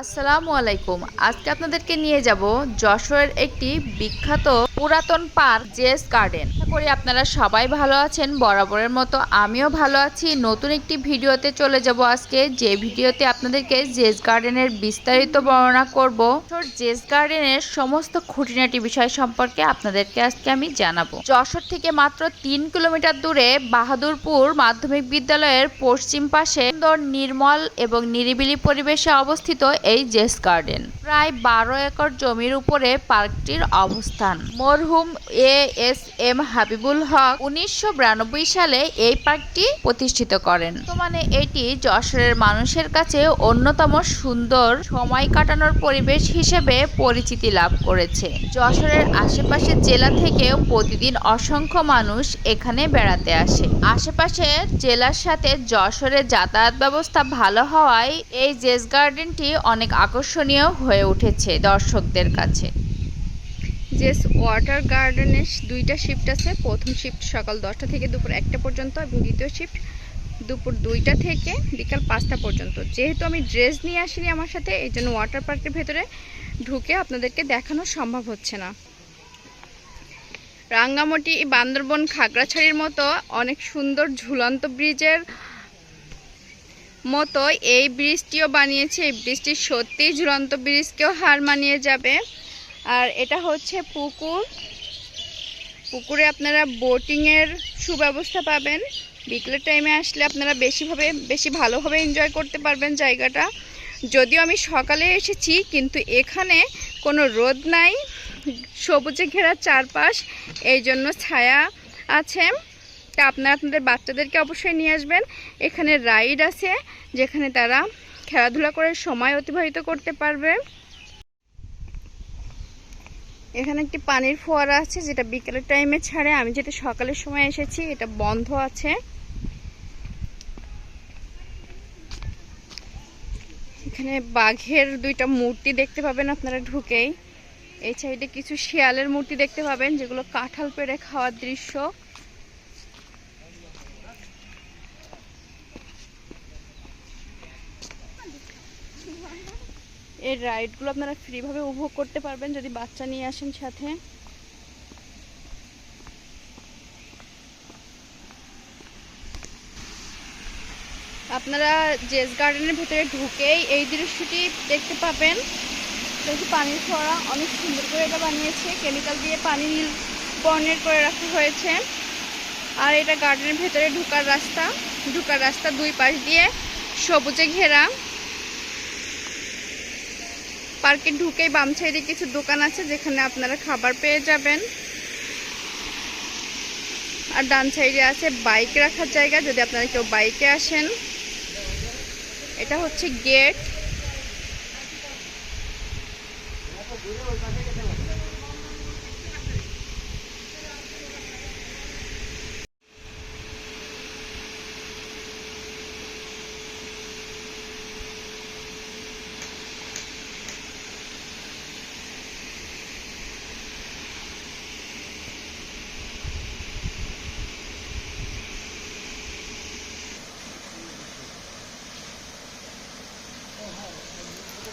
আসসালামু আলাইকুম। আজকে আপনাদেরকে নিয়ে যাব যশোরের একটি বিখ্যাত পুরাতন পার্ক জেস গার্ডেন। করি আপনারা সবাই ভালো আছেন, বরাবরের মতো আমিও ভালো আছি। নতুন একটি ভিডিওতে চলে যাব আজকে, যে ভিডিওতে আপনাদেরকে জেস গার্ডেনের বিস্তারিত বর্ণনা করব। জেস গার্ডেনের সমস্ত খুঁটিনাটি বিষয় সম্পর্কে আপনাদেরকে আজকে আমি জানাব। যশোর থেকে মাত্র তিন কিলোমিটার দূরে বাহাদুরপুর মাধ্যমিক বিদ্যালয়ের পশ্চিম পাশে সুন্দর, নির্মল এবং নিরিবিলি পরিবেশে অবস্থিত এই জেস গার্ডেন। প্রায় বারো একর জমির উপরে পার্কটির অবস্থান। মরহুম A S M Habibul Haque উনিশশো বিরানব্বই সালে এই পার্কটি প্রতিষ্ঠিত করেন। বর্তমানে এটি যশোরের মানুষের কাছে অন্যতম সুন্দর সময় কাটানোর পরিবেশ হিসেবে পরিচিতি লাভ করেছে। যশোরের আশেপাশের জেলা থেকেও প্রতিদিন অসংখ্য মানুষ এখানে বেড়াতে আসে। আশেপাশের জেলার সাথে যশোরের যাতায়াত ব্যবস্থা ভালো হওয়ায় এই জেস গার্ডেনটি অনেক আকর্ষণীয় হয়ে উঠেছে দর্শকদের কাছে। জেস ওয়াটার গার্ডেনের দুইটা শিফট আছে। প্রথম শিফট সকাল দশটা থেকে দুপুর একটা পর্যন্ত এবং দ্বিতীয় শিফট দুপুর দুইটা থেকে বিকাল পাঁচটা পর্যন্ত। যেহেতু আমি ড্রেস নিয়ে আসিনি আমার সাথে, এই জন্য ওয়াটার পার্কের ভেতরে ঢুকে আপনাদেরকে দেখানো সম্ভব হচ্ছে না। রাঙ্গামাটি, বান্দরবন, খাগড়াছড়ির মতো অনেক সুন্দর ঝুলন্ত ব্রিজের মতো এই ব্রিজটিও বানিয়েছে। এই ব্রিজটি সত্যিই ঝুলন্ত ব্রিজকেও হার মানিয়ে যাবে। আর এটা হচ্ছে পুকুর। পুকুরে আপনারা বোটিংয়ের সুব্যবস্থা পাবেন। বিকেলের টাইমে আসলে আপনারা বেশিভাবে, বেশি ভালোভাবে এনজয় করতে পারবেন জায়গাটা। যদিও আমি সকালে এসেছি, কিন্তু এখানে কোনো রোদ নাই। সবুজে ঘেরা চারপাশ, এই জন্য ছায়া আছে। তা আপনারা আপনাদের বাচ্চাদেরকে অবশ্যই নিয়ে আসবেন। এখানে রাইড আছে, যেখানে তারা খেলাধুলা করে সময় অতিবাহিত করতে পারবে। এখানে একটি পানির ফোয়ারা আছে, যেটা বিকেলের টাইমে ছাড়ে। আমি যেটা সকালের সময় এসেছি, এটা বন্ধ আছে। এখানে বাঘের দুইটা মূর্তি দেখতে পাবেন আপনারা ঢুকেই। এই সাইডে কিছু শিয়ালের মূর্তি দেখতে পাবেন, যেগুলো কাঁঠাল পেড়ে খাওয়ার দৃশ্য। এই রাইডগুলো আপনারা ফ্রিভাবে উপভোগ করতে পারবেন যদি বাচ্চা নিয়ে আসেন সাথে। আপনারা জেস গার্ডেনের ভেতরে ঢুকেই এই দৃশ্যটি দেখতে পাবেন। দেখি পানির ফোয়ারা অনেক সুন্দর করে এটা বানিয়েছে কেমিক্যাল দিয়ে পানি নীল বর্ণের করে রাখা হয়েছে। আর এটা গার্ডেনের ভেতরে ঢুকার রাস্তা। ঢুকার রাস্তা দুই পাশ দিয়ে সবুজে ঘেরা। পার্কে ঢুকে বাম সাইডে কিছু দোকান আছে যেখানে আপনারা খাবার পেয়ে যাবেন। আর ডান সাইডে আছে বাইক রাখার জায়গা, যদি আপনারা কেউ বাইকে আসেন। এটা হচ্ছে গেট।